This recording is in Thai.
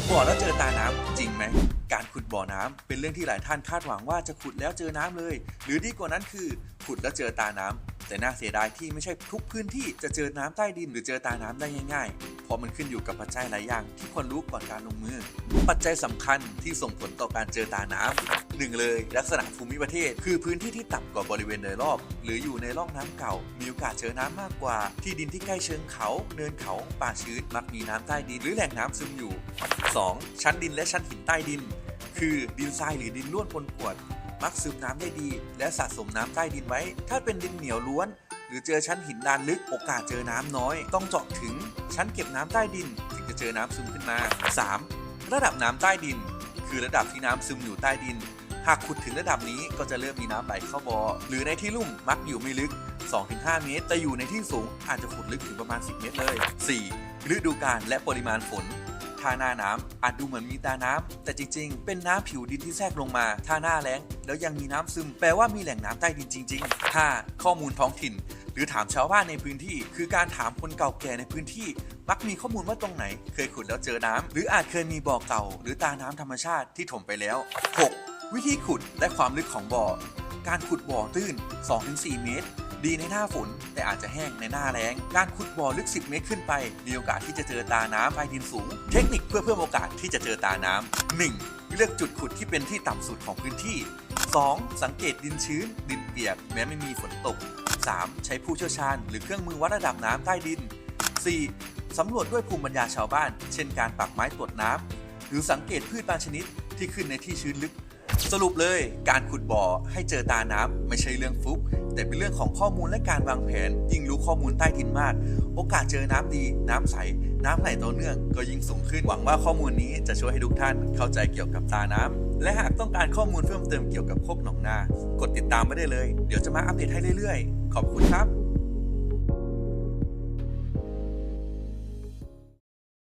ขุดบ่อแล้วเจอตาน้ำจริงไหม การขุดบ่อน้ำเป็นเรื่องที่หลายท่านคาดหวังว่าจะขุดแล้วเจอน้ำเลย หรือดีกว่านั้นคือขุดแล้วเจอตาน้ำแต่น่าเสียดายที่ไม่ใช่ทุกพื้นที่จะเจอน้ำใต้ดินหรือเจอตาน้ำได้ง่าย เพราะมันขึ้นอยู่กับปัจจัยหลายอย่างที่ควรรู้ก่อนการลงมือ ปัจจัยสำคัญที่ส่งผลต่อการเจอตาน้ำหนึ่งเลย ลักษณะภูมิประเทศ คือพื้นที่ที่ต่ำกว่าบริเวณโดยรอบ หรืออยู่ในร่องน้ำเก่า มีโอกาสเจอน้ำมากกว่า ที่ดินที่ใกล้เชิงเขา เนินเขาป่าชื้นมักมีน้ำใต้ดินหรือแหล่งน้ำซึมอยู่ 2. ชั้นดินและชั้นหินใต้ดิน คือดินทรายหรือดินล้วนปนกวดมักซึมน้ำได้ดี และสะสมน้ำใต้ดินไว้ ถ้าเป็นดินเหนียวล้วน หรือเจอชั้นหินดานลึกโอกาสเจอน้ำน้อย ต้องเจาะถึงชั้นเก็บน้ำใต้ดิน ถึงจะเจอน้ำซึมขึ้นมา 3. ระดับน้ำใต้ดิน คือระดับที่น้ำซึมอยู่ใต้ดิน หากขุดถึงระดับนี้ก็จะเริ่มมีน้ำไหลเข้าบ่อหรือในที่ลุ่มมักอยู่ไม่ลึก 2-5 เมตร แต่อยู่ในที่สูงอาจจะขุดลึกถึงประมาณ 10 เมตรเลย 4. ฤดูกาลและปริมาณฝนถ้าหน้าน้ำอาจดูเหมือนมีตาน้ำแต่จริงๆ เป็นน้ำผิวดินที่แทรกลงมา ถ้าหน้าแล้ง แล้วยังมีน้ำซึม แปลว่ามีแหล่งน้ำใต้ดินจริง ๆ 5. ข้อมูลท้องถิ่น รือถามชาวบ้านในพื้นที่ คือการถามคนเก่าแก่ในพื้นที่ มักมีข้อมูลว่าตรงไหน เคยขุดแล้วเจอน้ำหรืออาจเคยมีบ่อเก่า หรือตาน้ำธรรมชาติที่ถมไปแล้ว 6. วิธีขุดและความลึกของบ่อ การขุดบ่อตื้น 2-4 เมตรดีในหน้าฝนแต่อาจจะแห้งในหน้าแล้ง การขุดบ่อลึก 10 เมตรขึ้นไป มีโอกาสที่จะเจอตาน้ำใต้ดินสูง เทคนิคเพื่อเพิ่มโอกาสที่จะเจอตาน้ำ 1. เลือกจุดขุดที่เป็นที่ต่ำสุดของพื้นที่ 2. สังเกตดินชื้น ดินเปียก แม้ไม่มีฝนตก 3. ใช้ผู้เชี่ยวชาญ หรือเครื่องมือวัดระดับน้ำใต้ดิน 4. สำรวจด้วยภูมิปัญญาชาวบ้าน เช่นการปักไม้ตรวจน้ำหรือสังเกตพืชบางชนิดที่ขึ้นในที่ชื้นลึก สรุปเลยการขุดบ่อให้เจอตาน้ำไม่ใช่เรื่องฟุก แต่เป็นเรื่องของข้อมูลและการวางแผน ยิ่งรู้ข้อมูลใต้ดินมาก โอกาสเจอน้ำดี น้ำใส น้ำไหลต่อเนื่องก็ยิ่งสูงขึ้นหวังว่าข้อมูลนี้จะช่วยให้ทุกท่านเข้าใจเกี่ยวกับตาน้ำและหากต้องการข้อมูลเพิ่มเติมเกี่ยวกับโคกหนองนา กดติดตามไว้ได้เลย เดี๋ยวจะมาอัปเดตให้เรื่อยๆ ขอบคุณครับ